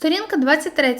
Сторінка 23.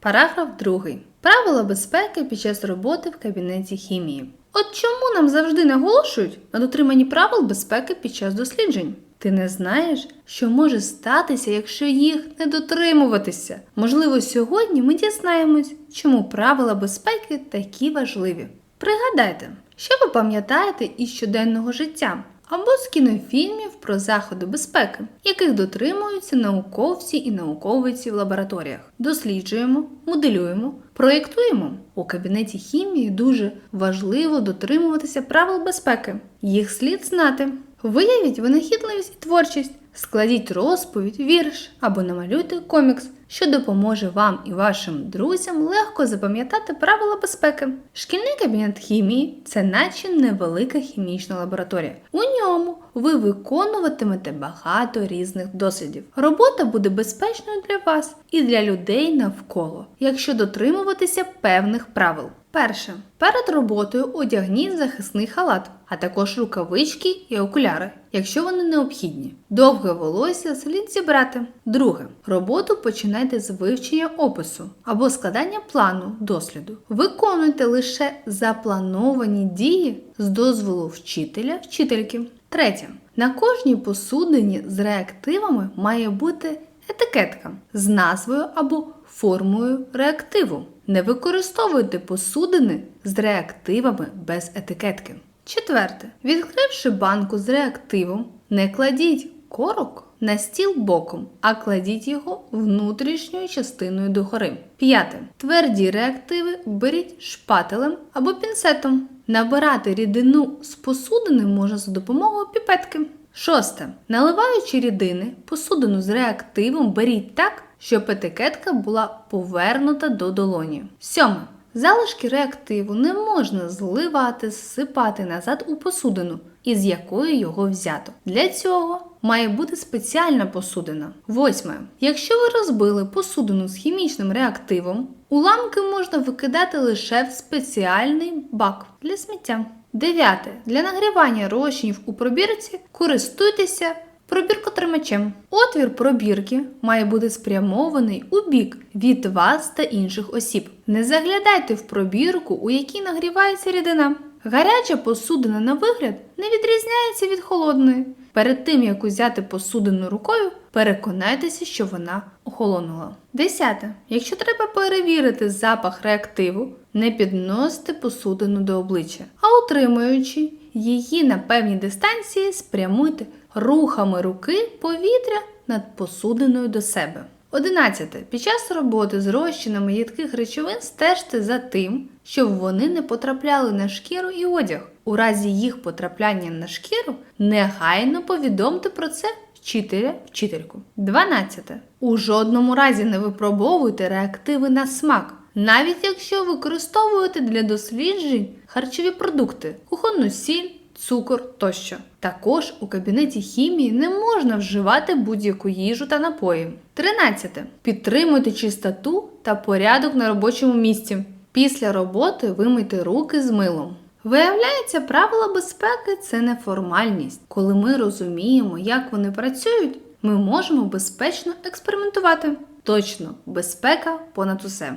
Параграф 2. Правила безпеки під час роботи в кабінеті хімії. От чому нам завжди наголошують на дотриманні правил безпеки під час досліджень? Ти не знаєш, що може статися, якщо їх не дотримуватися. Можливо, сьогодні ми дізнаємось, чому правила безпеки такі важливі. Пригадайте, що ви пам'ятаєте із щоденного життя або з кінофільмів про заходи безпеки, яких дотримуються науковці і науковиці в лабораторіях. Досліджуємо, моделюємо, проєктуємо. У кабінеті хімії дуже важливо дотримуватися правил безпеки. Їх слід знати. Виявіть винахідливість і творчість, складіть розповідь, вірш або намалюйте комікс, що допоможе вам і вашим друзям легко запам'ятати правила безпеки. Шкільний кабінет хімії це наче невелика хімічна лабораторія. У ньому ви виконуватимете багато різних дослідів. Робота буде безпечною для вас і для людей навколо, якщо дотримуватися певних правил. Перше. Перед роботою одягніть захисний халат, а також рукавички і окуляри, якщо вони необхідні. Довге волосся слід зібрати. Друге. Роботу починайте з вивчення опису або складання плану досліду. Виконуйте лише заплановані дії з дозволу вчителя, вчительки. Третє. На кожній посудині з реактивами має бути етикетка з назвою або формою реактиву. Не використовуйте посудини з реактивами без етикетки. Четверте. Відкривши банку з реактивом, не кладіть корок на стіл боком, а кладіть його внутрішньою частиною догори. П'яте. Тверді реактиви беріть шпателем або пінцетом. Набирати рідину з посудини можна за допомогою піпетки. Шосте. Наливаючи рідини, посудину з реактивом беріть так, щоб етикетка була повернута до долоні. Сьоме. Залишки реактиву не можна зливати, зсипати назад у посудину, із якої його взято. Для цього має бути спеціальна посудина. Восьме. Якщо ви розбили посудину з хімічним реактивом, уламки можна викидати лише в спеціальний бак для сміття. Дев'яте. Для нагрівання розчинів у пробірці користуйтеся пробіркотримачем. Отвір пробірки має бути спрямований у бік від вас та інших осіб. Не заглядайте в пробірку, у якій нагрівається рідина. Гаряча посудина на вигляд не відрізняється від холодної. Перед тим як узяти посудину рукою, переконайтеся, що вона охолонула. Десяте. Якщо треба перевірити запах реактиву, не підносьте посудину до обличчя, а утримуючи її на певній дистанції, спрямуйте рухами руки повітря над посудиною до себе. 11. Під час роботи з розчинами їдких речовин стежте за тим, щоб вони не потрапляли на шкіру і одяг. У разі їх потрапляння на шкіру негайно повідомте про це вчителя, вчительку. 12. У жодному разі не випробовуйте реактиви на смак. Навіть якщо використовуєте для досліджень харчові продукти, кухонну сіль, цукор тощо. Також у кабінеті хімії не можна вживати будь-яку їжу та напої. 13. Підтримуйте чистоту та порядок на робочому місці. Після роботи вимийте руки з милом. Виявляється, правила безпеки це не формальність. Коли ми розуміємо, як вони працюють, ми можемо безпечно експериментувати. Точно, безпека понад усе.